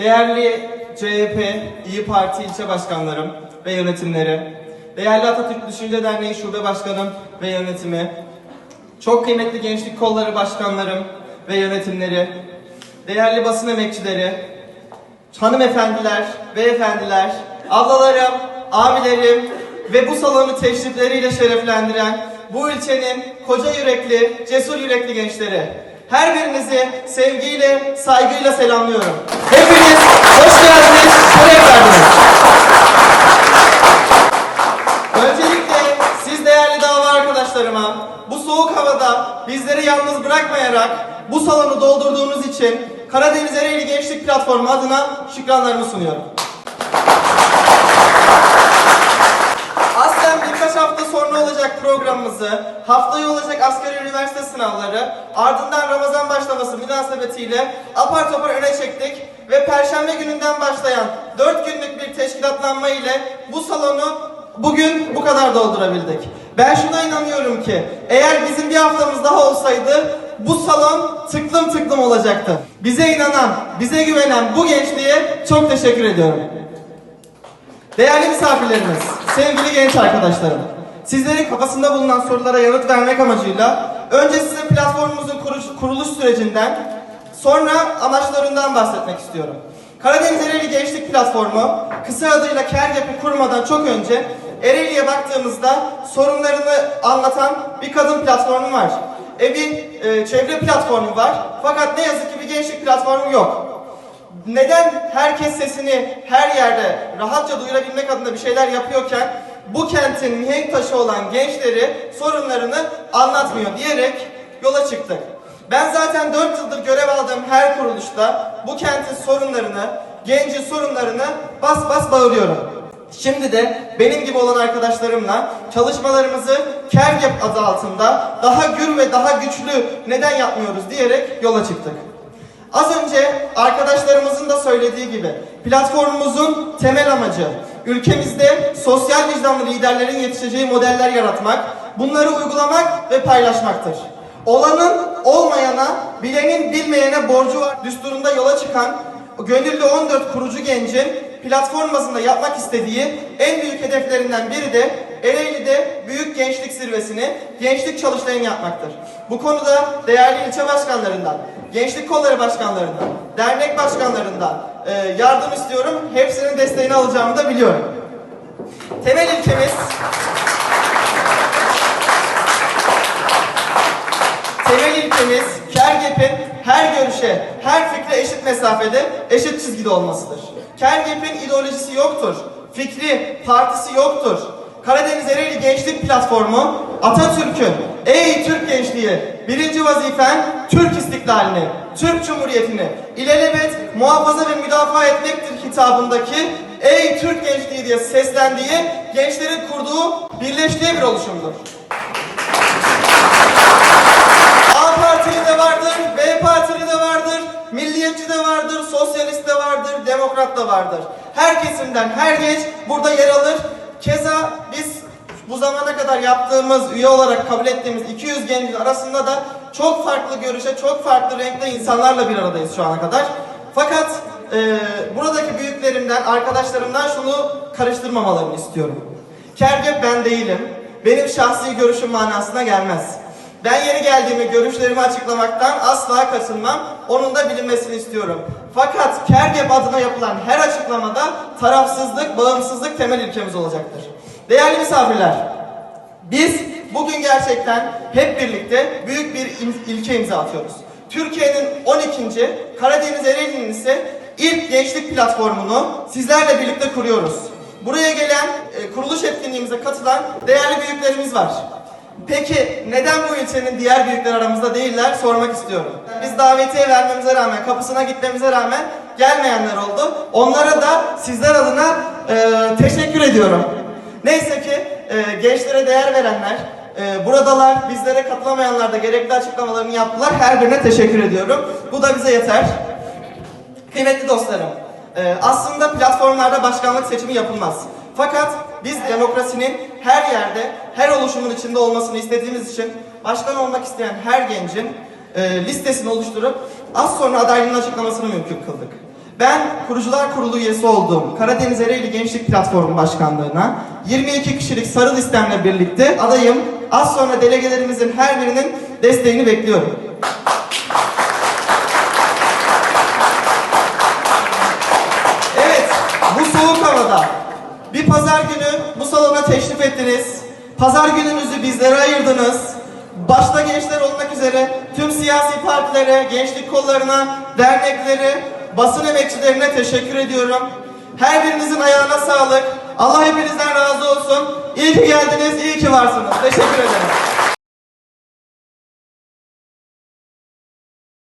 değerli CHP, İyi Parti ilçe başkanlarım ve yönetimleri, değerli Atatürk Düşünce Derneği Şube Başkanım ve yönetimi, çok kıymetli gençlik kolları başkanlarım ve yönetimleri, değerli basın emekçileri, hanımefendiler, beyefendiler, ablalarım, abilerim ve bu salonu teşrifleriyle şereflendiren bu ilçenin koca yürekli, cesur yürekli gençleri. Her birinizi sevgiyle, saygıyla selamlıyorum. Hepiniz hoş geldiniz, şeref verdiniz. Öncelikle siz değerli dava arkadaşlarıma bu soğuk havada bizleri yalnız bırakmayarak bu salonu doldurduğunuz için Karadeniz Ereğli Gençlik Platformu adına şükranlarımı sunuyorum. Hafta sonra olacak programımızı, haftaya olacak asgari üniversite sınavları, ardından Ramazan başlaması münasebetiyle apar topar öne çektik ve Perşembe gününden başlayan 4 günlük bir teşkilatlanma ile bu salonu bugün bu kadar doldurabildik. Ben şuna inanıyorum ki eğer bizim bir haftamız daha olsaydı bu salon tıklım tıklım olacaktı. Bize inanan, bize güvenen bu gençliğe çok teşekkür ediyorum. Değerli misafirlerimiz, sevgili genç arkadaşlarım, sizlerin kafasında bulunan sorulara yanıt vermek amacıyla önce size platformumuzun kuruş- kuruluş sürecinden, sonra amaçlarından bahsetmek istiyorum. Karadeniz Ereğli Gençlik Platformu, kısa adıyla KERGEP'i kurmadan çok önce Ereğli'ye baktığımızda sorunlarını anlatan bir kadın platformu var. E bir e, çevre platformu var. Fakat ne yazık ki bir gençlik platformu yok. Neden herkes sesini her yerde rahatça duyurabilmek adına bir şeyler yapıyorken bu kentin mihenk taşı olan gençleri sorunlarını anlatmıyor diyerek yola çıktık. Ben zaten 4 yıldır görev aldığım her kuruluşta bu kentin sorunlarını, gencin sorunlarını bas bas bağırıyorum. Şimdi de benim gibi olan arkadaşlarımla çalışmalarımızı KERGEP adı altında daha gür ve daha güçlü neden yapmıyoruz diyerek yola çıktık. Az önce arkadaşlarımızın da söylediği gibi platformumuzun temel amacı ülkemizde sosyal vicdanlı liderlerin yetişeceği modeller yaratmak, bunları uygulamak ve paylaşmaktır. Olanın olmayana, bilenin bilmeyene borcu var düsturunda yola çıkan Gönüllü 14 kurucu gencin platform bazında yapmak istediği en büyük hedeflerinden biri de Ereğli'de büyük gençlik zirvesini, gençlik çalıştayını yapmaktır. Bu konuda değerli ilçe başkanlarından, gençlik kolları başkanlarından, dernek başkanlarından e, yardım istiyorum. Hepsinin desteğini alacağımı da biliyorum. Temel ilkemiz Temel ilkemiz Kergep'in her görüşe, her fikre eşit mesafede, eşit çizgide olmasıdır. Kergep'in ideolojisi yoktur. Fikri, partisi yoktur. Karadeniz Ereğli Gençlik Platformu Atatürk'ün Ey Türk gençliği birinci vazifen Türk istiklalini, Türk Cumhuriyeti'ni ilelebet muhafaza ve müdafaa etmektir hitabındaki Ey Türk gençliği diye seslendiği gençlerin kurduğu birleştiği bir oluşumdur. A Partili de vardır, B Partili de vardır, milliyetçi de vardır, sosyalist de vardır, demokrat da vardır. Her kesimden her genç burada yer alır. Keza biz bu zamana kadar yaptığımız, üye olarak kabul ettiğimiz 200 gencin arasında da çok farklı görüşe, çok farklı renkte insanlarla bir aradayız şu ana kadar. Fakat e, buradaki büyüklerimden, arkadaşlarımdan şunu karıştırmamalarını istiyorum. Kergep ben değilim. Benim şahsi görüşüm manasına gelmez. Ben yeni geldiğimi, görüşlerimi açıklamaktan asla kaçınmam. Onun da bilinmesini istiyorum. Fakat Kergep adına yapılan her açıklamada tarafsızlık, bağımsızlık temel ilkemiz olacaktır. Değerli misafirler, biz bugün gerçekten hep birlikte büyük bir ilke imza atıyoruz. Türkiye'nin 12. Karadeniz Ereğli'nin ise ilk gençlik platformunu sizlerle birlikte kuruyoruz. Buraya gelen, e, kuruluş etkinliğimize katılan değerli büyüklerimiz var. Peki neden bu ilçenin diğer büyükler aramızda değiller sormak istiyorum. Biz davetiye vermemize rağmen, kapısına gitmemize rağmen gelmeyenler oldu. Onlara da sizler adına e, teşekkür ediyorum. Neyse ki e, gençlere değer verenler, e, buradalar, bizlere katılamayanlar da gerekli açıklamalarını yaptılar. Her birine teşekkür ediyorum. Bu da bize yeter. Kıymetli dostlarım, e, aslında platformlarda başkanlık seçimi yapılmaz. Fakat biz demokrasinin her yerde, her oluşumun içinde olmasını istediğimiz için başkan olmak isteyen her gencin e, listesini oluşturup az sonra adaylığının açıklamasını mümkün kıldık. Ben kurucular kurulu üyesi olduğum Karadeniz Ereğli Gençlik Platformu Başkanlığı'na 22 kişilik sarı listemle birlikte adayım. Az sonra delegelerimizin her birinin desteğini bekliyorum. Evet, bu soğuk havada bir pazar günü bu salona teşrif ettiniz. Pazar gününüzü bizlere ayırdınız. Başta gençler olmak üzere tüm siyasi partilere, gençlik kollarına, dernekleri, basın emekçilerine teşekkür ediyorum. Her birinizin ayağına sağlık. Allah hepinizden razı olsun. İyi ki geldiniz, iyi ki varsınız. Teşekkür ederim.